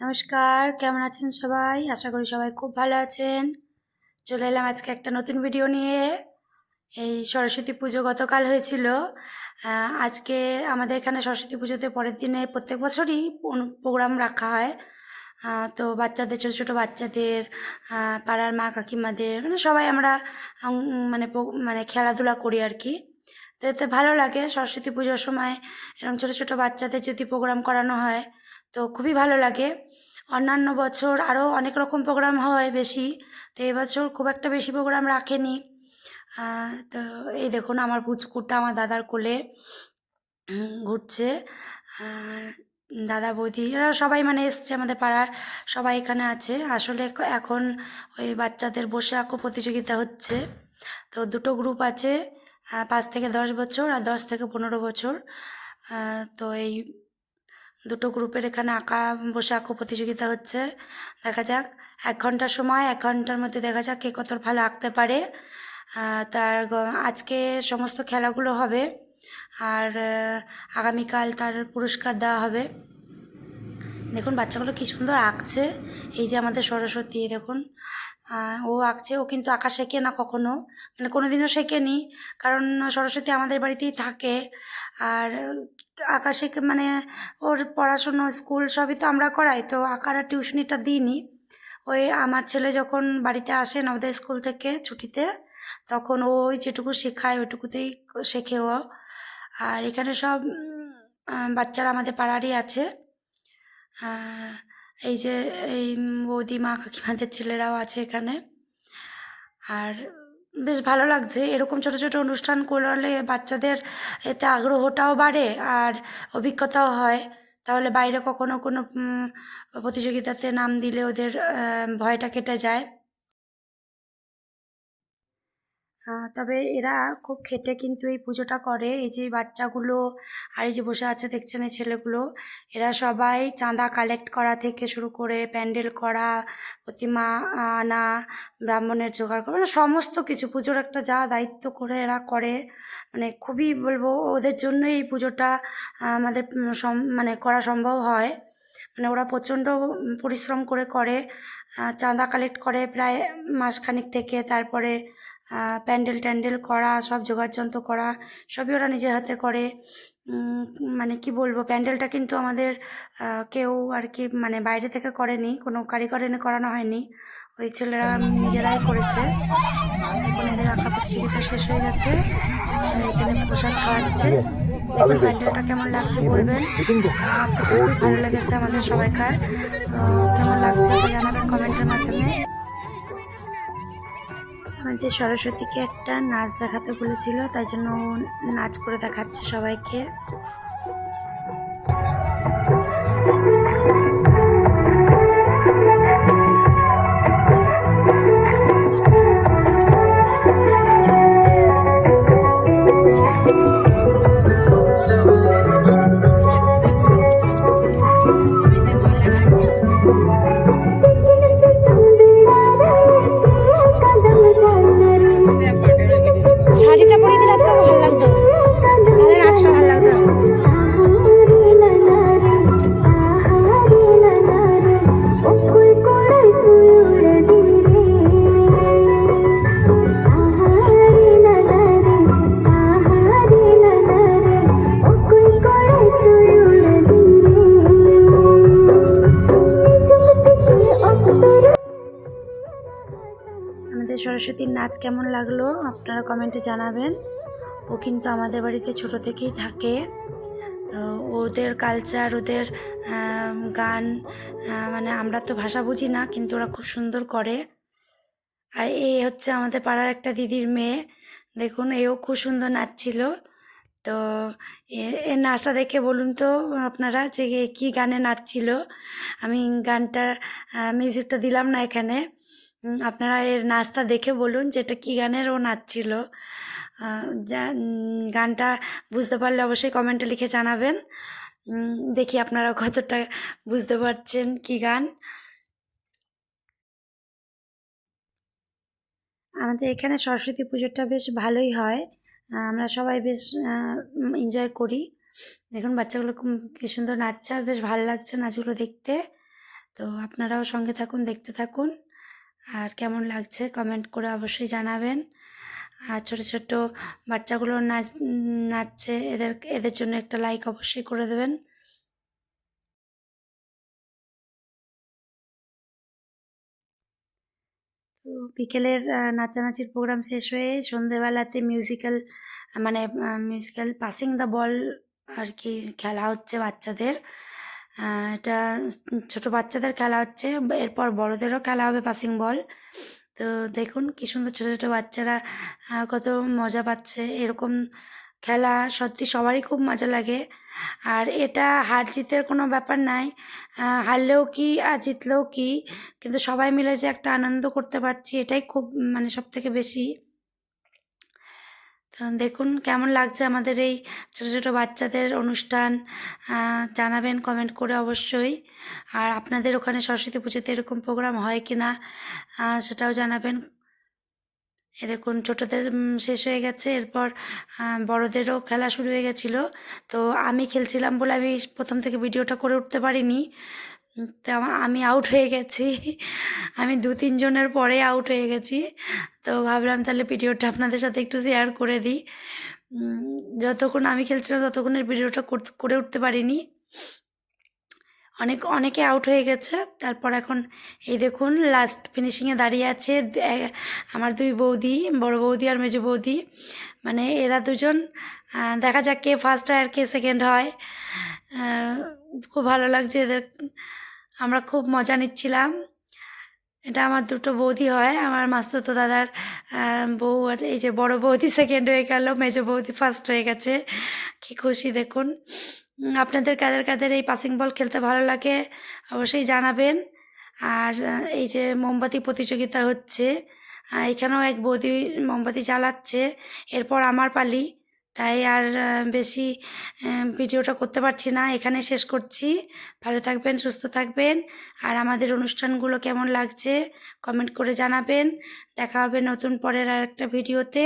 নমস্কার, কেমন আছেন সবাই? আশা করি সবাই খুব ভালো আছেন। চলে এলাম আজকে একটা নতুন ভিডিও নিয়ে। এই সরস্বতী পুজো গতকাল হয়েছিল। আজকে আমাদের এখানে সরস্বতী পুজোতে পরের দিনে প্রত্যেক বছরই প্রোগ্রাম রাখা হয়। তো বাচ্চাদের, ছোটো ছোটো বাচ্চাদের পাড়ার মা, কাকিমাদের মানে সবাই আমরা মানে মানে খেলাধুলা করি আর কি। তো এতে ভালো লাগে। সরস্বতী পুজোর সময় এরকম ছোটো ছোটো বাচ্চাদের যদি প্রোগ্রাম করানো হয় তো খুবই ভালো লাগে। অন্যান্য বছর আরও অনেক রকম প্রোগ্রাম হয় বেশি, তো এবছর খুব একটা বেশি প্রোগ্রাম রাখেনি। তো এই দেখুন আমার পুচকুটা আমার দাদার কোলে ঘুরছে। দাদা বৌদি, এরা সবাই মানে এসছে আমাদের পাড়ার, সবাই এখানে আছে। আসলে এখন ওই বাচ্চাদের বসে আঁকো প্রতিযোগিতা হচ্ছে। তো দুটো গ্রুপ আছে পাঁচ থেকে দশ বছর আর দশ থেকে পনেরো বছর। তো এই দুটো গ্রুপের এখানে আঁকা, বসে আঁকো প্রতিযোগিতা হচ্ছে। দেখা যাক, এক ঘণ্টার সময়, এক ঘণ্টার মধ্যে দেখা যাক কে কত ভালো আঁকতে পারে। তার আজকে সমস্ত খেলাগুলো হবে আর আগামীকাল তার পুরস্কার দেওয়া হবে। দেখুন, বাচ্চাগুলো কি সুন্দর আঁকছে। এই যে আমাদের সরস্বতী দেখুন ও আঁকছে। ও কিন্তু আঁকা শেখে না কখনো। মানে কোনোদিনও শেখেনি। কারণ সরস্বতী আমাদের বাড়িতেই থাকে। আর আঁকা মানে ওর পড়াশুনো, স্কুল সবই তো আমরা করাই, তো আঁকার টিউশনিটা দিইনি। ওই আমার ছেলে যখন বাড়িতে আসে নবোদয় স্কুল থেকে ছুটিতে, তখন ওই যেটুকু শেখায় ওইটুকুতেই শেখে ও। আর এখানে সব বাচ্চারা আমাদের পাড়ারই আছে। এই যে, এই বৌদি মা কাকিমাদের ছেলেরাও আছে এখানে। আর বেশ ভালো লাগছে। এরকম ছোট ছোট অনুষ্ঠান করলে বাচ্চাদের এতে আগ্রহটাও বাড়ে আর অভিজ্ঞতাও হয়। তাহলে বাইরে কখনো কোনো প্রতিযোগিতাতে নাম দিলে ওদের ভয়টা কেটে যায়। তবে এরা খুব খেটে কিন্তু এই পুজোটা করে। এই যে বাচ্চাগুলো আর এই যে বসে আছে, দেখছেন এই ছেলেগুলো? এরা সবাই চাঁদা কালেক্ট করা থেকে শুরু করে প্যান্ডেল করা, প্রতিমা আনা, ব্রাহ্মণের জোগাড় করা মানে সমস্ত কিছু পুজোর একটা যা দায়িত্ব করে এরা করে। মানে খুবই বলব ওদের জন্যই এই পুজোটা আমাদের মানে করা সম্ভব হয়। মানে ওরা প্রচণ্ড পরিশ্রম করে করে। চাঁদা কালেক্ট করে প্রায় মাসখানিক থেকে তারপরে প্যান্ডেল ট্যান্ডেল করা, সব যোগাড়যন্ত্র করা, সবই ওরা নিজের হাতে করে। মানে কি বলব, প্যান্ডেলটা কিন্তু আমাদের কেউ আর কি মানে বাইরে থেকে করেনি, কোনো কারিগর এনে করানো হয়নি। ওই ছেলেরা নিজেরাই করেছে। এখন এদের আঁকা প্রতিযোগিতা শেষ হয়ে গেছে। এখানে প্রসাদ খাওয়াচ্ছে। দেখুন কেমন লাগছে বলবেন। তো খুবই ভালো লেগেছে আমাদের সবাইকার। কেমন লাগছে জানাবেন কমেন্টের মাধ্যমে। আমাদের সরস্বতীকে একটা নাচ দেখাতে বলেছিল, তাই জন্য নাচ করে দেখাচ্ছে সবাইকে। সরস্বতীর নাচ কেমন লাগল আপনারা কমেন্টে জানাবেন। ও কিন্তু আমাদের বাড়িতে ছোট থেকেই থাকে। তো ওদের কালচার ওদের গান মানে আমরা তো ভাষা বুঝি না, কিন্তু ওরা খুব সুন্দর করে। আর এই হচ্ছে আমাদের পাড়ার একটা দিদির মেয়ে। দেখুন, এও খুব সুন্দর নাচছিল। তো এর নাচটা দেখে বলুন তো আপনারা যে কী গানে নাচছিল। আমি গানটার মিউজিকটা দিলাম না এখানে। আপনারা এর নাচটা দেখে বলুন যে এটা কী গানের ও নাচছিল আহ, যা গানটা বুঝতে পারলে অবশ্যই কমেন্টে লিখে জানাবেন। দেখি আপনারা কতটা বুঝতে পারছেন কী গান। আমাদের এখানে সরস্বতী পুজোটা বেশ ভালোই হয়। আমরা সবাই বেশ এনজয় করি। দেখুন বাচ্চাগুলো কি সুন্দর নাচছে আর বেশ ভালো লাগছে নাচগুলো দেখতে। তো আপনারাও সঙ্গে থাকুন দেখতে থাকুন। আর কেমন লাগছে কমেন্ট করে অবশ্যই জানাবেন। আর ছোটো ছোটো বাচ্চাগুলো নাচ নাচছে, এদের এদের জন্য একটা লাইক অবশ্যই করে দেবেন। তো বিকেলের নাচানাচির প্রোগ্রাম শেষ হয়ে সন্ধেবেলাতে মিউজিক্যাল মানে মিউজিক্যাল পাসিং দ্য বল আর কি খেলা হচ্ছে বাচ্চাদের। এটা ছোট বাচ্চাদের খেলা হচ্ছে। এরপর বড়দেরও খেলা হবে পাসিং বল তো দেখুন কি সুন্দর ছোটো ছোটো বাচ্চারা কত মজা পাচ্ছে। এরকম খেলা সত্যি সবারই খুব মজা লাগে। আর এটা হার জিতের কোনো ব্যাপার নাই। হারলেও কি আর জিতলেও কি, কিন্তু সবাই মিলে যে একটা আনন্দ করতে পারছি, এটাই খুব মানে সব থেকে বেশি দেখুন, কেমন লাগছে আমাদের এই ছোটো ছোটো বাচ্চাদের অনুষ্ঠান? জানাবেন কমেন্ট করে অবশ্যই। আর আপনাদের ওখানে সরস্বতী পুজোতে এরকম প্রোগ্রাম হয় কি না সেটাও জানাবেন। এ দেখুন, ছোটোদের শেষ হয়ে গেছে। এরপর বড়দেরও খেলা শুরু হয়ে গেছিল। তো আমি খেলছিলাম বলে আমি প্রথম থেকে ভিডিওটা করে উঠতে পারিনি। তো আমি আউট হয়ে গেছি। আমি দু তিনজনের পরে আউট হয়ে গেছি। তো ভাবলাম তাহলে ভিডিওটা আপনাদের সাথে একটু শেয়ার করে দিই। যতক্ষণ আমি খেলছিলাম ততক্ষণের কর- করে উঠতে পারিনি। অনেক, অনেকে আউট হয়ে গেছে। তারপর এখন এই দেখুন লাস্ট ফিনিশিংয়ে দাঁড়িয়ে আছে আমার দুই বৌদি, বড় বৌদি আর মেজো বৌদি। মানে এরা দুজন দেখা যাক কে ফার্স্ট হয় আর কে সেকেন্ড হয়। খুব ভালো লাগছে এদের। আমরা খুব মজা নিচ্ছিলাম। এটা আমার দুটো বৌদি হয়। আমার মাস্তুতো দাদার বউ আর এই যে বড় বৌদি সেকেন্ড হয়ে গেল, মেজো বৌদি ফার্স্ট হয়ে গেছে। কি খুশি, দেখুন। আপনাদের কাদের কাদের এই পাসিং বল খেলতে ভালো লাগে অবশ্যই জানাবেন। আর এই যে মোমবাতি প্রতিযোগিতা হচ্ছে এখানেও এক বৌদি মোমবাতি জ্বালাচ্ছে। এরপর আমার পালি। তাই আর বেশি ভিডিওটা করতে পারছি না। এখানে শেষ করছি। ভালো থাকবেন, সুস্থ থাকবেন। আর আমাদের অনুষ্ঠানগুলো কেমন লাগছে কমেন্ট করে জানাবেন। দেখা হবে নতুন পরের আর একটা ভিডিওতে।